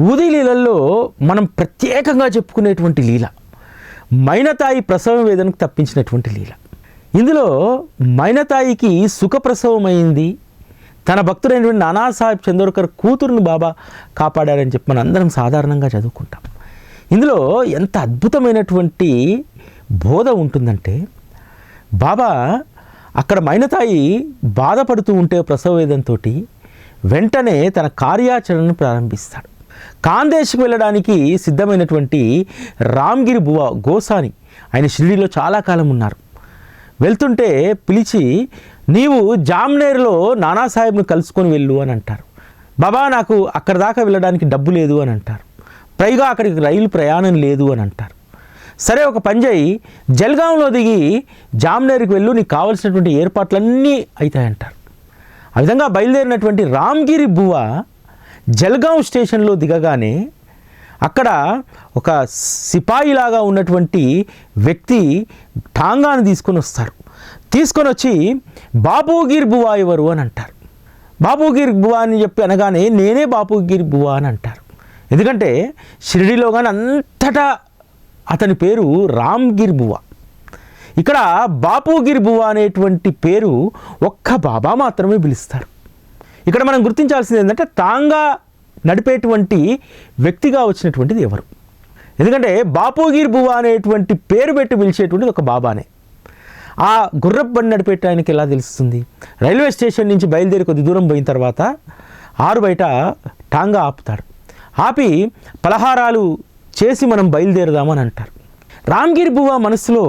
ఊది లీలల్లో మనం ప్రత్యేకంగా చెప్పుకునేటువంటి లీల మైనతాయి ప్రసవ వేదనకు తప్పించినటువంటి లీల. ఇందులో మైనతాయికి సుఖప్రసవమైంది తన భక్తుడైనటువంటి నానాసాహెబ్ చందోర్కర్ కూతురుని బాబా కాపాడారని చెప్పి మనం అందరం సాధారణంగా చదువుకుంటాం. ఇందులో ఎంత అద్భుతమైనటువంటి బోధ ఉంటుందంటే బాబా అక్కడ మైనతాయి బాధపడుతూ ఉంటే ప్రసవ వేదంతో వెంటనే తన కార్యాచరణను ప్రారంభిస్తాడు. కాందేశ్కి వెళ్ళడానికి సిద్ధమైనటువంటి రామ్గిరి బువ గోసాని ఆయన షిరిడీలో చాలా కాలం ఉన్నారు. వెళ్తుంటే పిలిచి నీవు జామ్నేర్లో నానాసాహెబ్ను కలుసుకొని వెళ్ళు అని అంటారు. బాబా నాకు అక్కడ దాకా వెళ్ళడానికి డబ్బు లేదు అని అంటారు. పైగా అక్కడికి రైలు ప్రయాణం లేదు అని అంటారు. సరే ఒక పని చేయి. జల్గాంలో దిగి జామ్నేర్కి వెళ్ళు. నీకు కావలసినటువంటి ఏర్పాట్లన్నీ అవుతాయంటారు ఆ విధంగా బయలుదేరినటువంటి రామ్గిరి బువ జల్గాం స్టేషన్లో దిగగానే అక్కడ ఒక సిపాయిలాగా ఉన్నటువంటి వ్యక్తి టాంగాను తీసుకొని వస్తారు. తీసుకొని వచ్చి బాబుగిర్ బువా ఎవరు అని అంటారు. బాబుగిర్ బువా అని చెప్పి అనగానే నేనే బాబుగిర్ బువా అని అంటారు. ఎందుకంటే షిరిడిలో కానీ అంతటా అతని పేరు రామ్గిర్ బువా. ఇక్కడ బాపుగిర్ బువా అనేటువంటి పేరు ఒక్క బాబా మాత్రమే పిలుస్తారు. ఇక్కడ మనం గుర్తించాల్సింది ఏంటంటే తాంగా నడిపేటువంటి వ్యక్తిగా వచ్చినటువంటిది ఎవరు? ఎందుకంటే బాపుగిర్ బువా అనేటువంటి పేరు పెట్టి పిలిచేటువంటిది ఒక బాబానే. ఆ గుర్రపు బండి నడిపేట ఆయనకి ఎలా తెలుస్తుంది? రైల్వే స్టేషన్ నుంచి బయలుదేరి కొద్ది దూరం పోయిన తర్వాత ఆరు బయట టాంగా ఆపుతాడు. ఆపి పలహారాలు చేసి మనం బయలుదేరదామని అంటారు. రామ్గిరి బువా మనసులో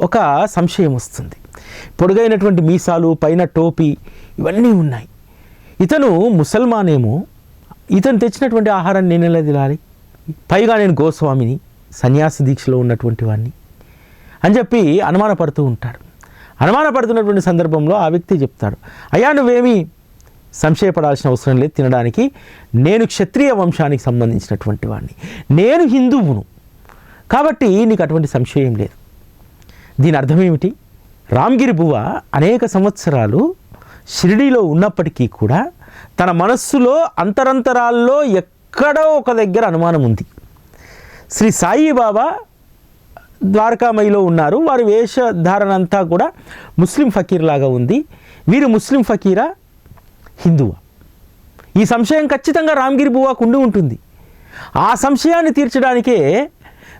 ఒక సంశయం వస్తుంది. పొడుగైనటువంటి మీసాలు పైన టోపీ ఇవన్నీ ఉన్నాయి. ఇతను ముసల్మానేమో ఇతను తెచ్చినటువంటి ఆహారాన్ని నేను ఎలా తినాలి పైగా నేను గోస్వామిని సన్యాస దీక్షలో ఉన్నటువంటి వాడిని అని చెప్పి అనుమానపడుతూ ఉంటాడు. అనుమానపడుతున్నటువంటి సందర్భంలో ఆ వ్యక్తి చెప్తాడు అయ్యా నువ్వేమీ సంశయపడాల్సిన అవసరం లేదు తినడానికి. నేను క్షత్రియ వంశానికి సంబంధించినటువంటి వాడిని నేను హిందువును. కాబట్టి నీకు అటువంటి సంశయం లేదు. దీని అర్థం ఏమిటి? రామ్గిరి బువ అనేక సంవత్సరాలు షిరిడీలో ఉన్నప్పటికీ కూడా తన మనస్సులో అంతరంతరాల్లో ఎక్కడో ఒక దగ్గర అనుమానం ఉంది. శ్రీ సాయిబాబా ద్వారకామయిలో ఉన్నారు. వారి వేషధారణ అంతా కూడా ముస్లిం ఫకీర్ లాగా ఉంది. వీరు ముస్లిం ఫకీరా? హిందువా? ఈ సంశయం ఖచ్చితంగా రామ్గిరి బువాకు ఉండి ఉంటుంది. ఆ సంశయాన్ని తీర్చడానికే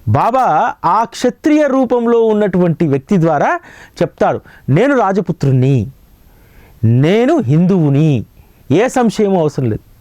బాబా ఆ క్షత్రియ రూపంలో ఉన్నటువంటి వ్యక్తి ద్వారా చెప్తాడు నేను రాజపుత్రుణ్ణి. నేను హిందువుని. ఏ సంశయం అవసరం లేదు.